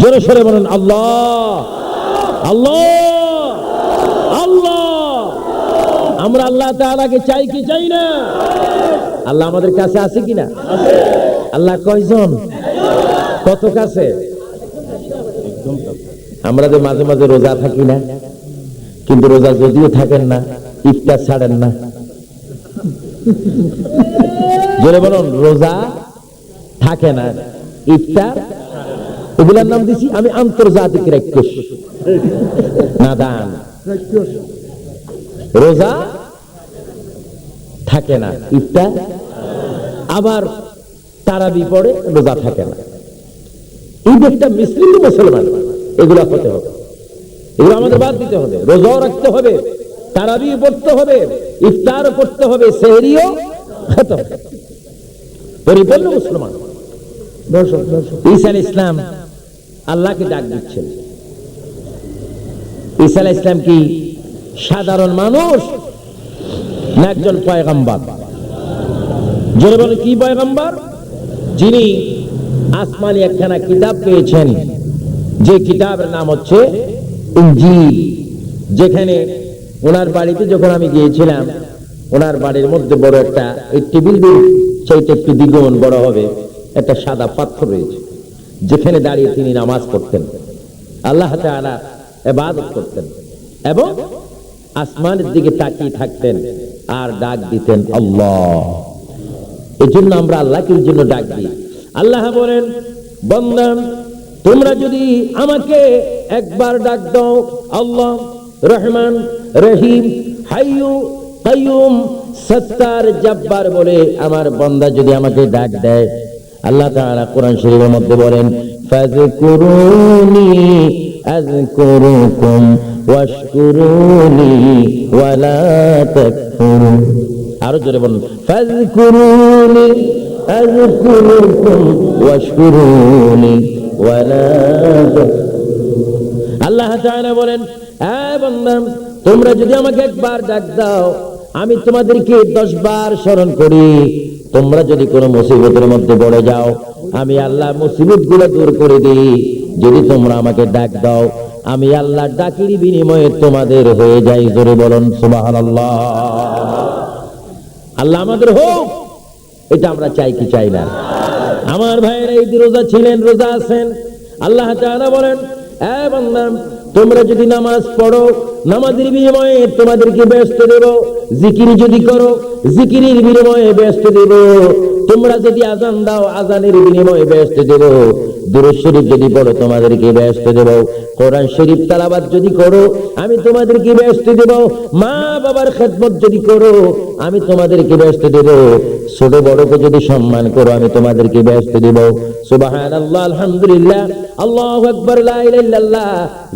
জোরে সরে বলেন, আল্লাহ আল্লাহ আল্লাহ। আমরা আল্লাহ তাআলাকে চাই কি চাই না? আল্লাহ আমাদের কাছে আছে কিনা আল্লাহ কয়জন? কত কাছে? আমরা যে মাঝে মাঝে রোজা থাকি না, কিন্তু রোজা যদিও থাকেন না, ইফতার ছাড়েন না। জোরে বলুন, রোজা থাকে না, ইফতার এগুলার নাম দিছি আমি আন্তর্জাতিক রোজা থাকে না, ইফতার। আবার তারাবি পড়ে, রোজা থাকে না। এই একটা মিশ্রিত মুসলমান, এগুলা হতে হবে। এগুলো আমাদের বাদ দিতে হবে। রোজাও রাখতে হবে, তারাবি পড়তে হবে, ইফতারও পড়তে হবে, সেহরিও খেতে হবে। পরিপূর্ণ মুসলমান। ঈসা আলাইহিস ইসলাম আল্লাহকে ডাক দিচ্ছেন। ঈসা ইসলাম কি সাধারণ মানুষ না একজন পয়গাম্বার? জোরে বলে কি পয়গাম্বার? যিনি আসমানি একখানা কিতাব পেয়েছেন। যে কিতাবের নাম হচ্ছে ইনজিল। যেখানে ওনার বাড়িতে যখন আমি গিয়েছিলাম, ওনার বাড়ির মধ্যে বড় একটা, এই টেবিল সেইটা একটু দ্বিগুণ বড় হবে, একটা সাদা পাথর রয়েছে। যেখানে দাঁড়িয়ে তিনি নামাজ পড়তেন। আল্লাহ ইবাদত করতেন এবং আসমানের দিকে তাকিয়ে থাকতেন আর ডাক দিতেন, আল্লাহ। এই জন্য আমরা আল্লাহকে জন্য ডাক দিই। আল্লাহ বলেন বন্দান তোমরা যদি আমাকে একবার ডাক দাও, আল্লাহ, রহমান, রহিম, হাইয়ু, কাইয়ুম, সত্তার জব্বার বলে আমার বন্দা যদি আমাকে ডাক দেয় আল্লাহ তাআলা কোরআন শরীফের মধ্যে বলেন, ফাযকুরুনি আযকুরুকুম ওয়াশকুরুনি ওয়ালা তাকফুরুন। আরও জোরে বলুন, ফাযকুরুনি আযকুরুকুম ওয়াশকুরুনি ওয়ালা আল্লাহ তাআলা বলেন এ বান্দা তোমরা যদি আমাকে একবার ডাক দাও, আমি তোমাদেরকে দশ বার স্মরণ করি। তোমরা যদি কোনো মুসিবতের মধ্যে পড়ে যাও, আমি আল্লাহ মুসিবতগুলো দূর করে দিই। যদি তোমরা আমাকে ডাক দাও, আমি আল্লাহ ডাকির বিনিময়ে তোমাদের হয়ে যাই। জোরে বলুন, সুবহানাল্লাহ। আল্লাহ আল্লাহ আমাদের হোক, এটা আমরা চাই কি চাই না। আমার ভাইয়ের এই রোজা ছিলেন, রোজা আছেন। আল্লাহ বলেন তোমরা যদি নামাজ পড়ো, নামাজের বিনিময়ে তোমাদেরকে ব্যস্ত দেব। জিকির যদি করো, জিকিরের বিনিময়ে ব্যস্ত দেব। তোমরা যদি আজান দাও, আজানের বিনিময়ে ব্যস্ত দেব। দুরুদ শরীফ যদি পড়ো, তোমাদেরকে ব্যস্ত দেব। কোরআন শরীফ তালাবাদ যদি করো, আমি তোমাদেরকে ব্যস্ত দেব। মা বাবার খেদমত যদি করো, আমি তোমাদেরকে ব্যস্ত দেব। ছোট বড়কে যদি সম্মান করো, আমি তোমাদেরকে ব্যস্ত দেব। আলহামদুলিল্লাহ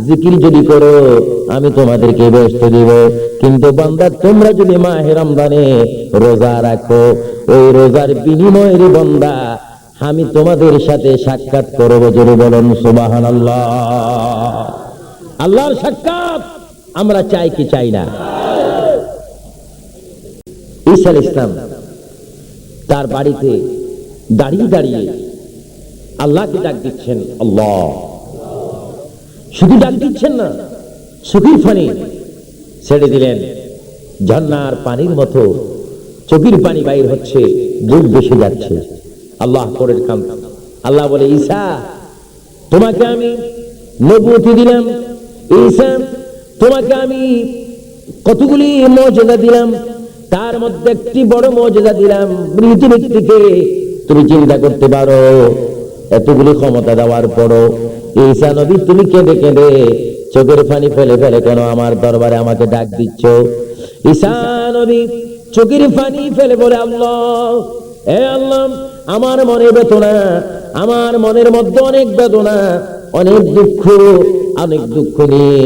জিকির যদি করো, আমি তোমাদেরকে ব্যস্ত দেব। কিন্তু বান্দা, তোমরা যদি মাহে রোজা রাখো, ওই রোজার বিনিময়ের বান্দা, আমি তোমাদের সাথে সাক্ষাৎ করব জোরে বলুন সুবাহান আল্লাহ আল্লাহর সাক্ষাৎ আমরা চাই কি চাই না? ঈসা ইসলাম তার বাড়িতে দাঁড়িয়ে দাঁড়িয়ে আল্লাহকে ডাক দিচ্ছেন, আল্লাহ। শুধু ডাক দিচ্ছেন না সুখীর ফানি ছেড়ে দিলেন। ঝর্ণার পানির মতো চোখের পানি বাইর হচ্ছে। দুধ বেশি যাচ্ছে। আল্লাহ করের কাম আল্লাহ বলে, ঈসা, তোমাকে আমি নবুতি দিলাম। ঈসা, তোমাকে আমি কতগুলি মর্যাদা দিলাম। তার মধ্যে একটি বড় মর্যাদা দিলাম। মৃত ব্যক্তিকে তুমি চিন্তা করতে পারো। এতগুলি ক্ষমতা দেওয়ার পরও ঈসা নবী, তুমি কেঁদে কেঁদে চোখের পানি ফেলে ফেলে কেন আমার দরবারে আমাকে ডাক দিচ্ছ? ঈসা নবী চোখের পানি ফেলে বলে, আল্লাহ এ আল্লাহ, আমার মনে বেদনা, আমার মনের মধ্যে অনেক বেদনা, অনেক দুঃখ অনেক দুঃখ নিয়ে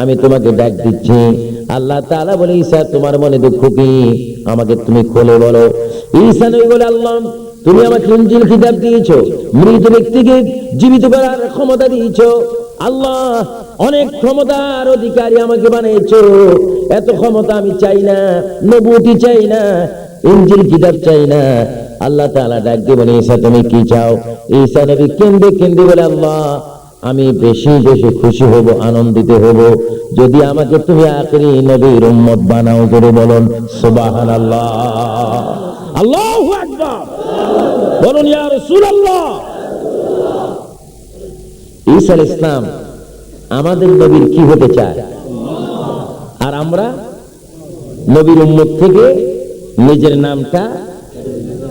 আমি তোমাকে ডাক দিচ্ছি। আল্লাহ তালা বলে ঈশা তোমার মনে দুঃখ কি? আমাকে তুমি খোলে বলো। ঈশা নই বলে, আল্লাহ তুমি আমাকে ইনজিল কিতাব দিয়েছ, মৃত ব্যক্তিকে জীবিত করার ক্ষমতা দিয়েছ। আল্লাহ অনেক ক্ষমতার অধিকারী আমাকে বানিয়েছো। এত ক্ষমতা আমি চাই না, নবুতি চাই না ইনজিল কিতাব চাই না। আল্লাহ তাআলা ডাক বলে, ঈসা, তুমি কি চাও? ঈসা নবী কেন্দে কেন্দে বলে, আল্লাহ, আমি বেশি বেশি খুশি হব, আনন্দিত হব। যদি আমাকে তুমি আখরি নবীর উম্মত বানাও করে বলুন আল্লাহ আল্লাহ বলুন, ইয়া ইসলাম আমাদের নবীর কি হতে চায়? আর আমরা নবীর উম্মত থেকে নিজের নামটা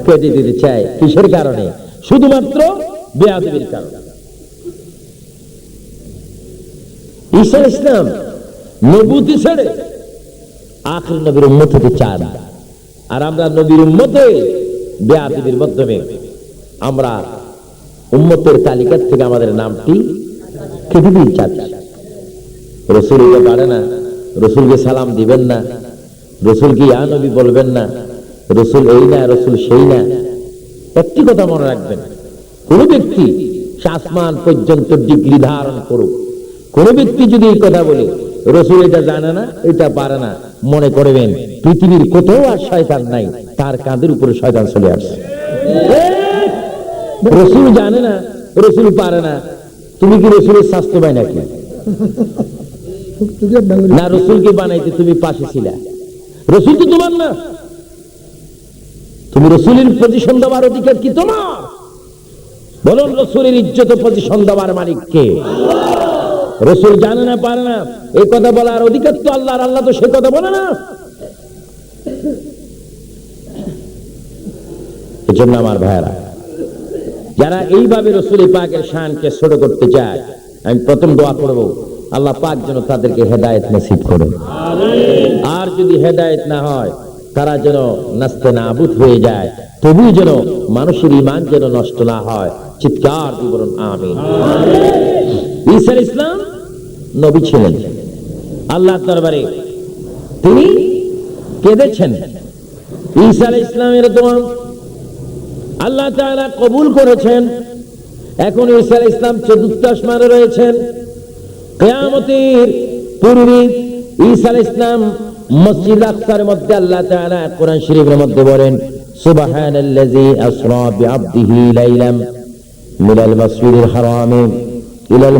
কেটে দিতে চাই। কিসের কারণে? শুধুমাত্র বেয়াদবির কারণে। ইসলাম নবুতি ছেড়ে আখের নবীর উম্মত হতে চান আর আমরা নবীর উম্মতে বেয়াদবির মাধ্যমে আমরা উম্মতের তালিকার থেকে আমাদের নামটি কেটে দিতে চাচ্ছি রসুল এটা পারে না, রসুলকে সালাম দিবেন না, রসুলকে ইয়া নবী বলবেন না, রসুল এই না, রসুল সেই না। একটি কথা মনে রাখবেন, কোন ব্যক্তি আসমান পর্যন্ত ডিগ্রি ধারণ করুক, কোন ব্যক্তি যদি এই কথা বলে রসুল এটা জানে না এটা পারে না। মনে করবেন পৃথিবীর কোথাও আর শয়তান নাই তার কাঁধের উপরে শয়তান চলে আসছে। রসুল জানে না রসুল পারে না। তুমি কি রসুলের স্বাস্থ্য পাই নাকি? না রসুলকে বানাইতে তুমি পাশে ছিলা। রসুল তো তোমার না। তুমি রসুলের পজিশন দেওয়ার অধিকার কি তোমার? বলুন রসুলের ইজ্জত পজিশন দেওয়ার মালিক কে? রসুল জানে না, পারে না। এই কথা বলার অধিকার তো আল্লাহর, আল্লাহ তো সে কথা বলে না। এজন্য আমার ভাইয়েরা, যারা এইভাবে রসুল পাকের শানকে ছোট করতে চায়, আমি প্রথম দোয়া করব, আল্লাহ পাক যেন তাদেরকে হেদায়েত নসিব করে। আর যদি হেদায়েত না হয়, তারা যেন নাস্তে নাবুদ হয়ে যায়, তবুও যেন মানুষের ইমান যেন নষ্ট না হয়। চিৎকার বিবরণ আমিন। ঈসা ইসলাম নবী ছিলেন। আল্লাহ দরবারে। তিনি কেঁদেছেন। ঈসা ইসলামের দোয়া আল্লাহ তাআলা কবুল করেছেন। এখন ঈসা ইসলাম চতুর্থ আসমানে রয়েছেন। কিয়ামতের পূর্বে ঈসা ইসলাম মসজিদ আকসার মধ্যে আল্লাহ তাআলা কোরআন শরীফের মধ্যে বলেন, সুবহানাল্লাযী আসরা বিআবদিহি লাইলাম মিনাল মাসজিদিল হারাম। ইলাল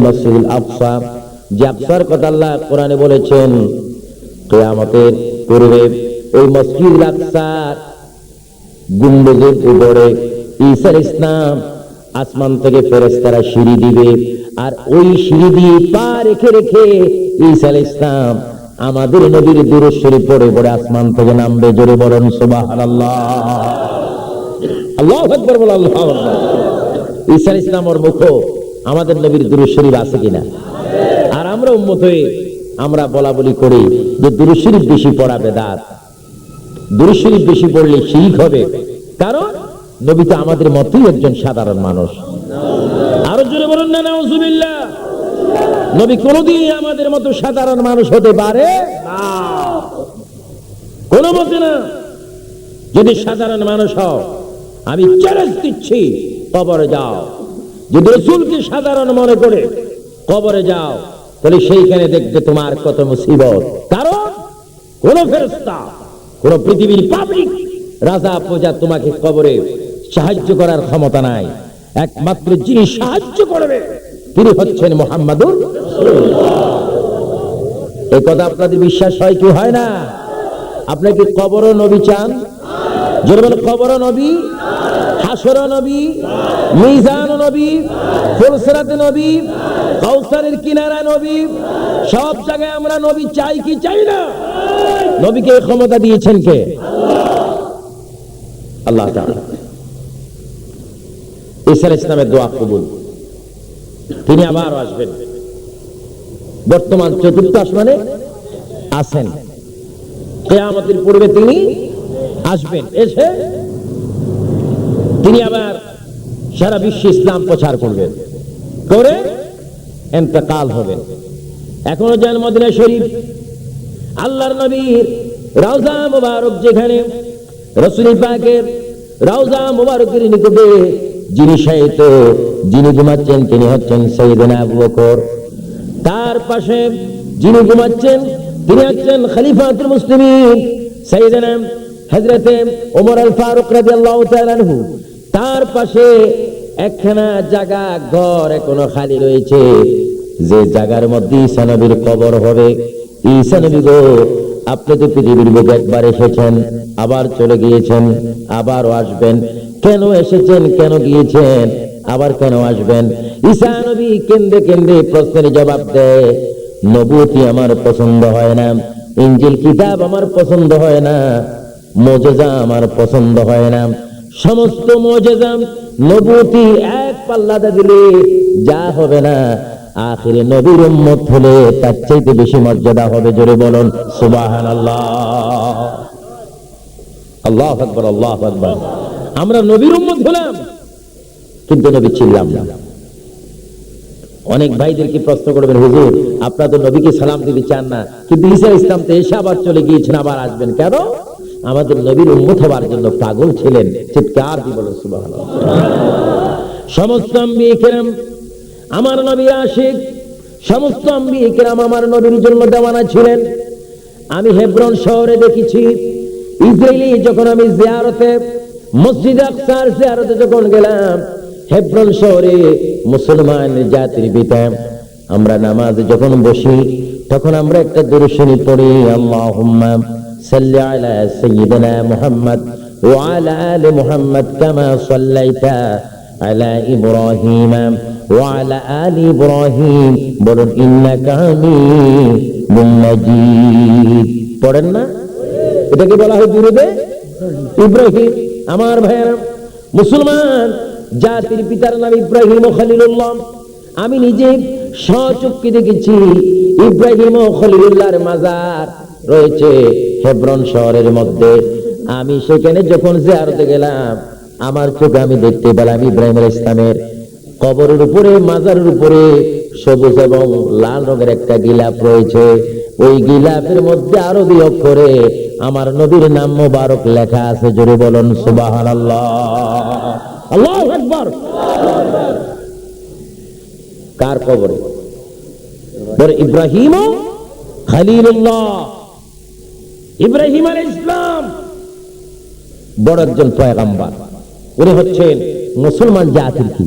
আকসার কথা আল্লাহ কোরআনে বলেছেন, কিয়ামতের পূর্বে ওই মসজিদ আকসার গুম্বজের উপরে ইসলাম আসমান থেকে ফেরেস্তারা সিঁড়ি দিবে, আর ওই সিঁড়ি দিয়ে পা রেখে রেখে ঈসা ইসলাম আমাদের নবীর দূরস্বরী পড়ে পড়ে আসমান থেকে নামবে। জোরে বলেন, সুবহানাল্লাহ। আল্লাহু আল্লাহু আকবার। ঈসা ইসলামের মুখ আমাদের নবীর দূরস্বরী আছে কিনা? আর আমরা উম্মত হয়ে আমরা বলা বলি করি যে দূরস্বরী বেশি পড়া বেদাত। দুরুদ শরীফ বেশি পড়লে শিরিক হবে। কারণ নবী তো আমাদের মতোই একজন সাধারণ মানুষ। আরও জোরে বলুন না, নাউজুবিল্লাহ। নবী কোনদিন আমাদের মতো সাধারণ মানুষ হতে পারে না। কোনো মতে না। যদি সাধারণ মানুষ হও, আমি চ্যালেঞ্জ দিচ্ছি, কবরে যাও যদি রসুলকে সাধারণ মনে করে, কবরে যাও, তাহলে সেইখানে দেখবে তোমার কত মুসিবত। কারণ কোন ফেরস্তা কোন পৃথিবীর পাবলিক রাজা প্রজা তোমাকে কবরে সাহায্য করার ক্ষমতা নাই। একমাত্র যিনি সাহায্য করবে, তিনি হচ্ছেন মোহাম্মদুর এই কথা আপনাদের বিশ্বাস হয় কি হয় না? আপনি কি কবর নবী চান? জোরে বলে, কবর নবী, হাসর নবী, মিজান নবী, ফুলসরাত নবী কৌসারের কিনারা নবী, সব জায়গায় আমরা নবী চাই কি চাই না? নবীকে ক্ষমতা দিয়েছেন কে? আল্লাহ ইসলামের দোয়া কবুল। তিনি আবার আসবেন। বর্তমান চতুর্থ আসমানে আছেন। কেয়ামতের পূর্বে তিনি আসবেন, এসে তিনি আবার সারা বিশ্বে ইসলাম প্রচার করবেন। করে এন্তেকাল হবেন। এখনও যান মদিনা শরীফ। আল্লাহর নবীর রাউজা মুবারক যেখানে রসুল পাকের রাউজা মুবারকের নিকটে যিনি শায়িত, যিনি ঘুমাচ্ছেন, তিনি হচ্ছেন সৈয়দনা আবু বকর। তার পাশে যিনি ঘুমাচ্ছেন, তিনি হচ্ছেন খলিফাতুল মুসলিমিন সৈয়দনা হযরতে ওমর আল ফারুক রাদিয়াল্লাহু তাআলা আনহু, তার পাশে একখানা জায়গা ঘর এখনও খালি রয়েছে। যে জায়গার মধ্যে ঈসা নবীর কবর হবে। ঈসা নবী গো, আপনি তো পৃথিবীর বুকে একবার এসেছেন, আবার চলে গিয়েছেন, আবারও আসবেন। কেন এসেছেন, কেন গিয়েছেন, আবার কেন আসবেন? ঈসা নবী কেন্দ্রে কেন্দ্রে প্রশ্নের জবাব দেয় নবুতি আমার পছন্দ হয় না, ইঞ্জিল কিতাব আমার পছন্দ হয় না। মজেজা আমার পছন্দ হয় না। সমস্ত মজেজা নবুতি এক পাল্লাতে দিলে যা হবে না। আখিরে নবীর উম্মত হলে তার চাইতে বেশি মর্যাদা হবে, জোরে বলুন সুবাহান আল্লাহ আল্লাহ আকবর আল্লাহ আকবর। আমরা নবীর উম্মত হলাম, কিন্তু নবী ছিলাম না। অনেক ভাইদেরকে প্রশ্ন করবেন, হুজুর, আপনারা তো নবীকে সালাম দিতে চান না, কিন্তু ইসলাম তো এসে আবার চলে গিয়েছেন, আবার আসবেন কেন? আমাদের নবীর উন্মত হবার জন্য পাগল ছিলেন। চিৎকার সমস্ত আমার নবীর আশিক, সমস্ত আমার নবীর জন্য দেওয়ানা ছিলেন। আমি হেব্রন শহরে দেখেছি ইসরায়েলি যখন আমি জিয়ারতে, মসজিদ জিয়ারতে যখন গেলাম, হেব্রন শহরে মুসলমান জাতির পিতা আমরা নামাজ যখন বসি, তখন আমরা একটা দর্শনী পড়ি, আল্লাহুম্মা মুহাম্মদ ওয়া আলা আলি মুহাম্মদ কামা সাল্লাইতা আলা ইব্রাহিম ওয়া আলা আলি ইব্রাহিম বলুন, ইন্নাকা হামিদুম মাজিদ পড়েন বলা হয় ইব্রাহিম, আমার ভাইয়েরা, মুসলমান, জাতির পিতার নাম ইব্রাহিম খলিলুল্লাহ। আমি নিজে সচক্ষে দেখেছি ইব্রাহিম খলিলুল্লাহর মাজার রয়েছে। হেব্রন শহরের মধ্যে। আমি সেখানে যখন জিয়ারতে গেলাম, আমার চোখে আমি দেখতে পেলাম ইব্রাহিম আলাইহিস ইসলামের কবরের উপরে, মাজারের উপরে সবুজ এবং লাল রঙের একটা গিলাপ রয়েছে। ওই গিলাপের মধ্যে আরবি অক্ষরে আমার নবীর নাম মোবারক লেখা আছে, জোরে বলুন সুবাহান আল্লাহ আকবর। কার কবরে? ইব্রাহিম খালিলুল্লাহ। ইব্রাহিম আল ইসলাম বড় একজন পয়গাম্বার। উনি হচ্ছেন মুসলমান জাতির কি?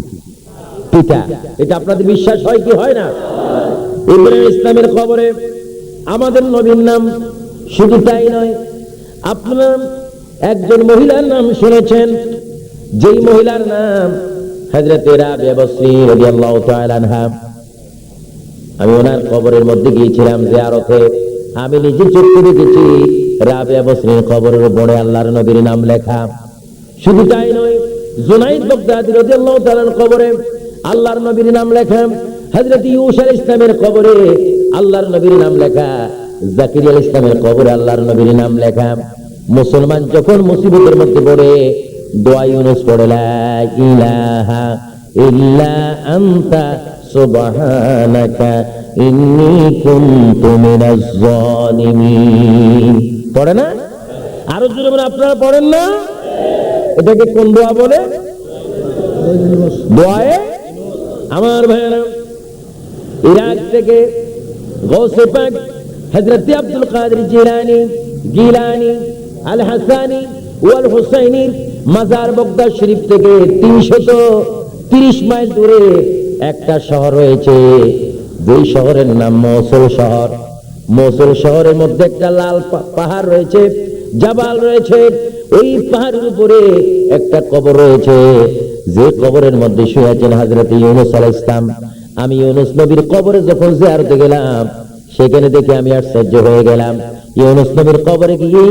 পিতা। এটা আপনাদের বিশ্বাস হয় কি হয় না? ইব্রাহিম ইসলামের খবরে আমাদের নবীর নাম শুধু তাই নয়, আপনারা একজন মহিলার নাম শুনেছেন, যেই মহিলার নাম হজরতে আমি ওনার কবরের মধ্যে গিয়েছিলাম জিয়ারতে। আমি নিজে চোখে দেখেছি রাবিয়া বসরির কবরের বড়ে আল্লাহর নবীর নাম লেখা। শুধু তাই নয়, জুনাইদ বগদাদি রাদিয়াল্লাহু তাআলার কবরে আল্লাহর নবীর নাম লেখা। হযরত ইউসা ইসলামের কবরে আল্লাহর নবীর নাম লেখা। জাকিরিয়া ইসলামের কবরে আল্লাহর নবীর নাম লেখা। মুসলমান যখন মুসিবতের মধ্যে পড়ে, দোয়া ইউনুস পড়ে, লা ইলাহা ইল্লা আনতা সুবহানাকা ইন্নী কুনতু মিনাজ জালিমিন পড়ে না? আরও জোরে বলে আপনারা পড়েন না? এটাকে কোন দোয়া বলে? দোয়ায়ে? আমার ভাইয়েরা, ইরাক থেকে গৌসে পাক হযরত আব্দুল কাদের জিলানি, গিলানি আল হাসানি ওয়াল হুসাইনি মাজার বগদাদ শরীফ থেকে তিনশত তিরিশ মাইল দূরে একটা শহর রয়েছে। যেই শহরের নাম মৌসুল শহর। মৌসুল শহরের মধ্যে একটা লাল পাহাড় রয়েছে, জাবাল রয়েছে। ওই পাহাড়ের উপরে একটা কবর রয়েছে। যে কবরের মধ্যে শুয়ে আছেন হাজরত ইউনুস আলাইহিস ইসলাম আমি ইউনুস নবীর কবরে যখন জিয়ারতে গেলাম, সেখানে দেখে আমি আশ্চর্য হয়ে গেলাম। ইউনুস নবীর কবরে গিয়ে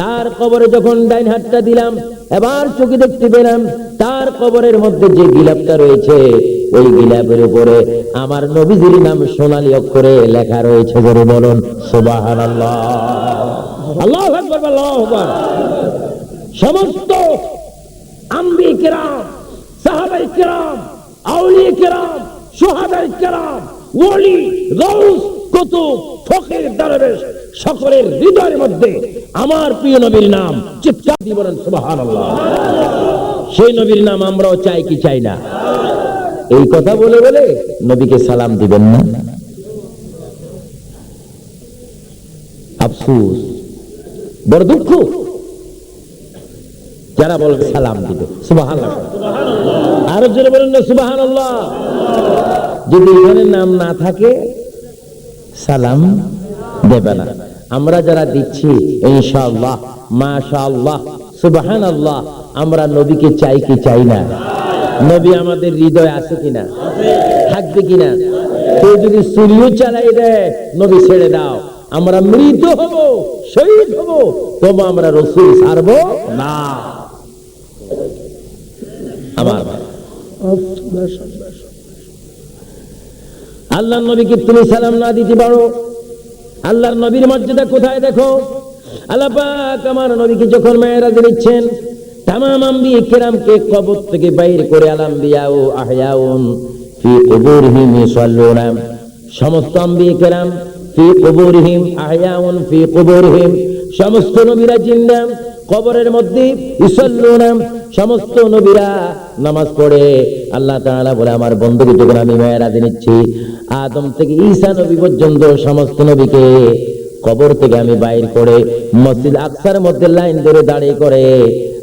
তার কবরে যখন ডাইন হাতটা দিলাম, এবার চোখে দেখতে পেলাম, তার কবরের মধ্যে যে গিলাপটা রয়েছে ওই গিলাপের উপরে আমার নবীজির নাম সোনালী অক্ষরে লেখা রয়েছে বলে বলুন সমস্ত আম্বি কেরাম, সাহাবাই কেরাম আউলি কেরাম, সোহাদাই কেরাম ওলি দরবেশ সকলের হৃদয়ের মধ্যে আমার প্রিয় নবীর নাম চিৎকার সেই নবীর নাম আমরাও চাই কি চাই না? এই কথা বলে বলে নবীকে সালাম দিবেন না। আফসুস। বড় দুঃখ। যারা বলবে সালাম দিবে। সুবাহান আরও জোরে বলেন না সুবাহান যদি এখানে নাম না থাকে, সালাম দেবে না। আমরা যারা দিচ্ছি, ইনশাআল্লাহ, মাশাআল্লাহ সুবাহান আল্লাহ আমরা নবীকে চাই কি চাই না? নবী আমাদের হৃদয় আছে কিনা? থাকবে কিনা? কেউ যদি সুরিও চালাই দেয়, নবী ছেড়ে দাও। আমরা মৃত হব, শহীদ হব, তবু আমরা রসুল ছাড়ব না। আমার ভাই। আল্লাহর নবীকে তুমি সালাম না দিতে পারো। আল্লাহর নবীর মর্যাদা কোথায় দেখো? আল্লাহ আমার নবীকে যখন মেয়েরাজ নিচ্ছেন তামাম আম্বি কেরামকে কবর থেকে বাইর করে আলাম্বিয়া ও আহয়াউন ফি কুবুরহিম সমস্ত আম্বি কেরাম ফি কুবুরহিম, আহয়াউন ফি কুবুরহিম। সমস্ত নবীরা জিন্দা কবরের মধ্যে সমস্ত নবীরা নামাজ পড়ে। আল্লাহ তাআলা বলে, আমার বন্ধুকে যখন আমি মেয়েরাজ নিচ্ছি, আদম থেকে ঈসা নবী পর্যন্ত সমস্ত নবীকে কবর থেকে আমি বাইর করে মসজিদ আকসার মধ্যে লাইন ধরে দাঁড়িয়ে করে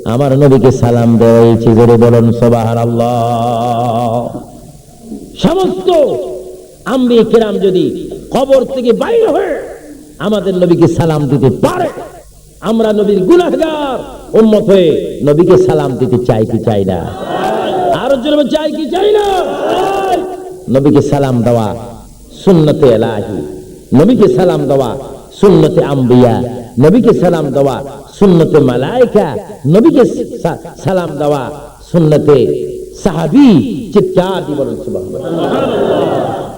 আমার নবীকে সালাম দেওয়াইছি জোরে বলুন সবাহার আল্লাহ সমস্ত আম্বি কেরাম যদি কবর থেকে বাইর হয়ে আমাদের নবীকে সালাম দিতে পারে, আমরা নবীর গুনাহগার, উম্মত হয়ে নবীকে সালাম দিতে চাই কি চাই না? আরও জন্য চাই কি চাই না? নবীকে সালাম দেওয়া সুন্নতে এলাহি, নবীকে সালাম দেওয়া সুন্নতে আম্বিয়া, নবীকে সালাম দেওয়া সুন্নতে মালাইকা, নবীকে সালাম দেওয়া সুন্নতে সাহাবি চিৎকার দিয়ে বলেন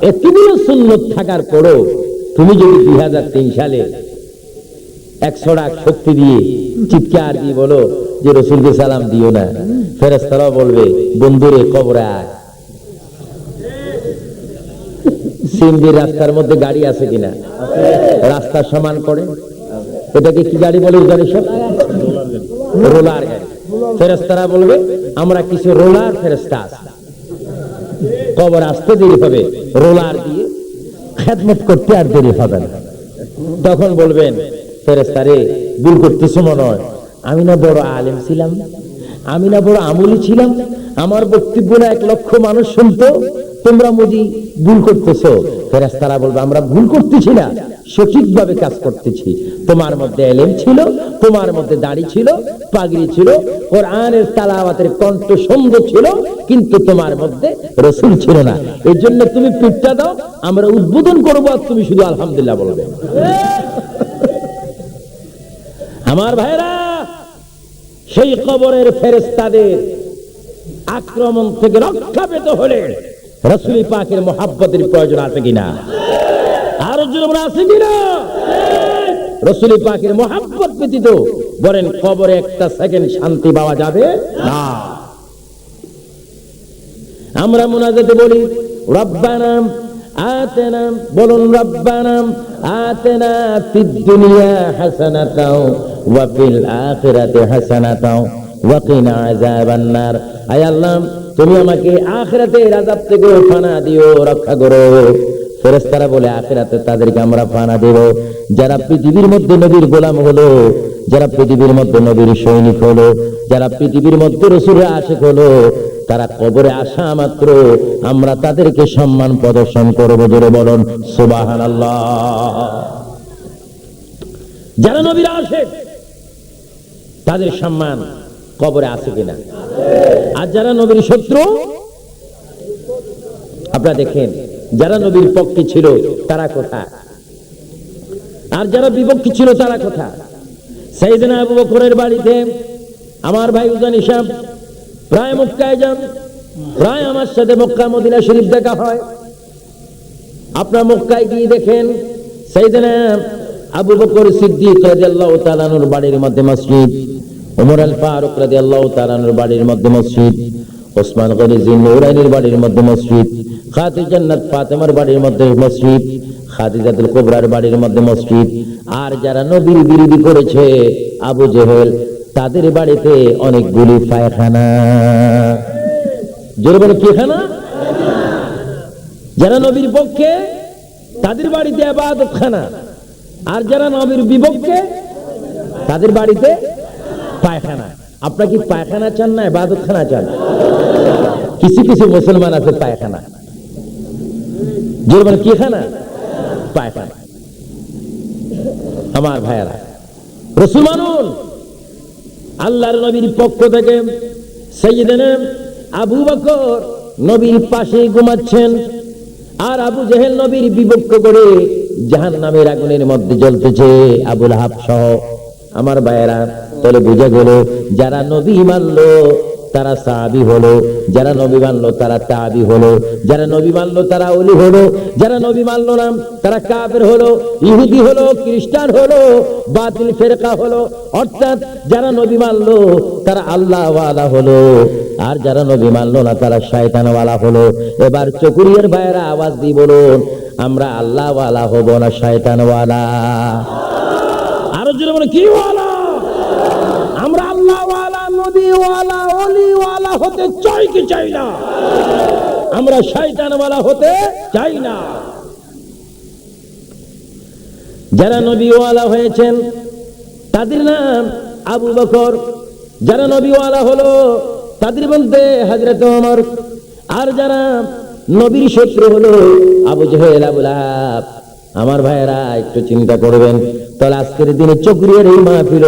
এতগুলো সুন্নত থাকার পরও তুমি যদি দুই হাজার তিন সালে একশো ডাক শক্তি দিয়ে চিৎকার দিয়ে বলো যে রসুলকে সালাম দিও না ফেরেস্তারাও বলবে, বন্ধুরে, কবরে সিন্দির রাস্তার মধ্যে গাড়ি আছে কিনা? রাস্তা সমান করে এটাকে কি গাড়ি বলে জানি সব? রোলার গাড়ি। ফেরেস্তারা বলবে, আমরা কিছু রোলার ফেরেস্তা আছে। কবর আসতে দেরি হবে, রোলার দিয়ে খেদমত করতে আর দেরি হবে না। তখন বলবেন ফেরেস্তারে ভুল করতেছো মনে হয়। আমি না বড় আলেম ছিলাম, আমি না বড় আমলি ছিলাম। আমার বক্তব্য না এক লক্ষ মানুষ শুনতো। তোমরা মুজি ভুল করতেছো। ফেরেস্তারা বলবে, আমরা ভুল করতেছি না। সঠিকভাবে কাজ করতেছি। তোমার মধ্যে এলেম ছিল, তোমার মধ্যে দাড়ি ছিল, পাগড়ি ছিল, কোরআনের তালাওয়াতের কণ্ঠ সুন্দর ছিল, কিন্তু তোমার মধ্যে রসুল ছিল না। এই জন্য তুমি পিঠটা দাও, আমরা উদ্বোধন করব আর তুমি শুধু আলহামদুলিল্লাহ বলবে। আমার ভাইরা সেই কবরের ফেরেস্তাদের আক্রমণ থেকে রক্ষা পেতে হলে রসুল পাকের মহাব্বতের প্রয়োজন আছে কিনা? রসুল পাকের মহাব্বত ব্যতীত বলেন, কবরে একটা সেকেন্ড শান্তি পাওয়া যাবে না। আমরা মোনাজাতে বলি, রব্বানা, আতেনা, বলুন রব্বানা, আতেনা ফিদ দুনিয়া হাসানাতাও ওয়া ফিল আখিরাতি হাসানাতাও ওয়া কিনা আযাবান নার আয় আল্লাহ, তুমি আমাকে আখিরাতের আযাব থেকে ফানা দিও, রক্ষা করো। ফেরেশতারা বলে, আখিরাতে তাদেরকে আমরা ফানা দেব। যারা পৃথিবীর মধ্যে নবীর গোলাম হলো, যারা পৃথিবীর মধ্যে নবীর সৈনিক হলো, যারা পৃথিবীর মধ্যে রসুলের আশেক হলো, তারা কবরে আসা মাত্র আমরা তাদেরকে সম্মান প্রদর্শন করব জোরে বলুন সুবাহান যারা নবীর আশেক, তাদের সম্মান কবরে আছে কিনা? আর যারা নবীর শত্রু, আপনারা দেখেন যারা নবীর পক্ষে ছিল, তারা কোথায় আর যারা বিপক্ষে ছিল, তারা কোথায় সেইদিন আবু বকরের বাড়িতে আমার ভাই উজান ইসাম প্রায় মক্কায় যান, প্রায় আমার সাথে মক্কা মদিনা শরীফ দেখা হয়। আপনার মক্কায় গিয়ে দেখেন সেইদিন আবু বকর সিদ্দিক রাদিয়াল্লাহু তাআলার বাড়ির মধ্যে মসজিদ, ওমর আল ফারুক রাদিয়াল্লাহু তাআলার বাড়ির মধ্যে মসজিদ। ওসমান গনি জিন্নুরাইনির বাড়ির মধ্যে মসজিদ খাতি জান্নাত ফাতেমার বাড়ির মধ্যে মসজিদ, খাদিজাতুল কুবরার বাড়ির মধ্যে মসজিদ। আর যারা নবীর বিরোধী করেছে আবু জেহেল, তাদের বাড়িতে অনেকগুলি পায়খানা। জোরে বলে কি খানা যারা নবীর পক্ষে, তাদের বাড়িতে আবাদত খানা আর যারা নবীর বিপক্ষে, তাদের বাড়িতে পায়খানা। আপনার কি পায়খানা চান না বাদতখানা চান? কিছু কিছু মুসলমান আছে পায়খানা। জোর কি খানা? পায়খানা। আমার ভাইয়েরা, রসুল মানুন, আল্লাহর নবীর পক্ষ থেকে সৈয়দানা আবু বকর নবীর পাশে ঘুমাচ্ছেন আর আবু জেহেল নবীর বিপক্ষ করে জাহান নামের আগুনের মধ্যে জ্বলতেছে আবুল হাব সহ। আমার ভাইয়েরা তাহলে বুঝা গেল যারা নবী মানলো, তারা সাহাবি হলো। যারা নবী মানলো, তারা তাবি হলো। যারা নবী মানলো, তারা অলি হলো। যারা নবী মানলো না, তারা কাফের হলো। ইহুদি হলো, খ্রিস্টান হলো, বাতিল ফেরকা হলো। অর্থাৎ যারা নবী মানলো, তারা আল্লাহ ওয়ালা হলো। আর যারা নবী মানলো না, তারা শয়তান ওয়ালা হলো। এবার চকুরিয়ার ভাইয়েরা আওয়াজ দিয়ে বলুন, আমরা আল্লাহ ওয়ালা হব না শয়তান ওয়ালা আরও জোরে কি ওয়ালা? আল্লাহওয়ালা নবীওয়ালা, অলিওয়ালা হতে চাই কি চাই না? আমরা শয়তানওয়ালা হতে চাই না। যারা নবীওয়ালা হয়েছেন, তাদের নাম আবু বকর। যারা নবীওয়ালা হলো, তাদের মধ্যে হাজরত ওমর। আর যারা নবীর শত্রু হলো, আবু জহেল, আবুল আমার ভাইয়েরা, একটু চিন্তা করবেন। তাহলে আজকের দিনে চক্রিয়ার এই মাহফিল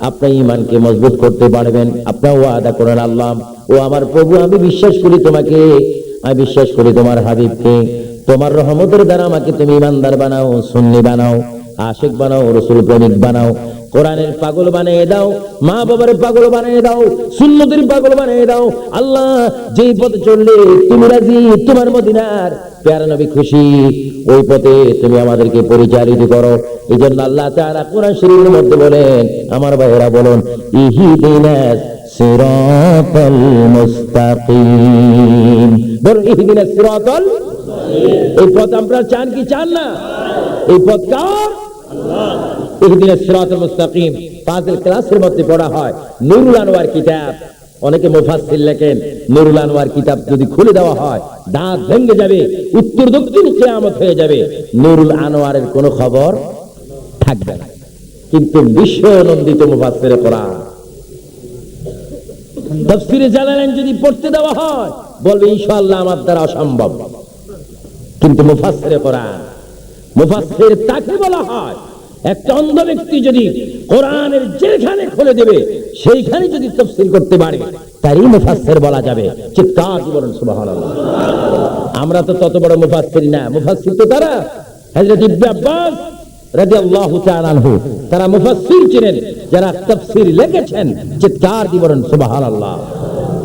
আপনার ইমানকে মজবুত করতে পারবেন, আপনার ওয়াদা করেন আল্লাহ, ও আমার প্রভু, আমি বিশ্বাস করি তোমাকে, আমি বিশ্বাস করি তোমার হাবিবকে, তোমার রহমতের দ্বারা আমাকে তুমি ইমানদার বানাও, সুন্নি বানাও, আশেক বানাও, রসুল প্রেমিক বানাও, কোরআনের পাগল বানিয়ে দাও, মা বাবার পাগল বানিয়ে দাও, সুন্নতির পাগল বানিয়ে দাও, আল্লাহ, যেই পথে চললে তুমি রাজি, তোমার মদিনার প্যারা নবী খুশি। ওই পথে তুমি আমাদেরকে পরিচালিত করো। এই জন্য আল্লাহ তারা কোরআন শরীরের মধ্যে বলেন, আমার ভাইয়েরা বলুন সিরাতাল এই পথ আপনারা চান কি চান না? এই পথ কার? মুস্তাকিম। ফাজিল ক্লাসের মধ্যে পড়া হয়। নুরুল আনোয়ার কিতাব। অনেকে মুফাসসির লেখেন, নুরুল আনোয়ার কিতাব যদি খুলে দেওয়া হয়, দাঁত ভেঙে যাবে, উত্তর দক্ষিণ কিয়ামত হয়ে যাবে, নুরুল আনোয়ারের কোনো খবর থাকবে না। কিন্তু বিশ্ব নন্দিত মুফাসসির কোরআন। তফসিরে জালালেন যদি পড়তে দেওয়া হয়, বলবে, ইনশাআল্লাহ আমার দ্বারা অসম্ভব। কিন্তু মুফাসসিরে কোরআন, মুফাসসির তাকে বলা হয় একটা অন্ধ ব্যক্তি যদি কোরআনের যেখানে খুলে দেবে, সেইখানে যদি তফসিল করতে পারে, তারই মুফাসসির বলা যাবে। চিৎকার বলেন, সুবহানাল্লাহ। আমরা তো তত বড় মুফাসসির না। মুফাসসির তো তারা হযরত ইবনে আব্বাস রাদিয়াল্লাহু তাআলা আনহু, তারা মুফাসসির ছিলেন যারা তাফসীর লিখেছেন, চিৎকার বলেন, সুবহানাল্লাহ।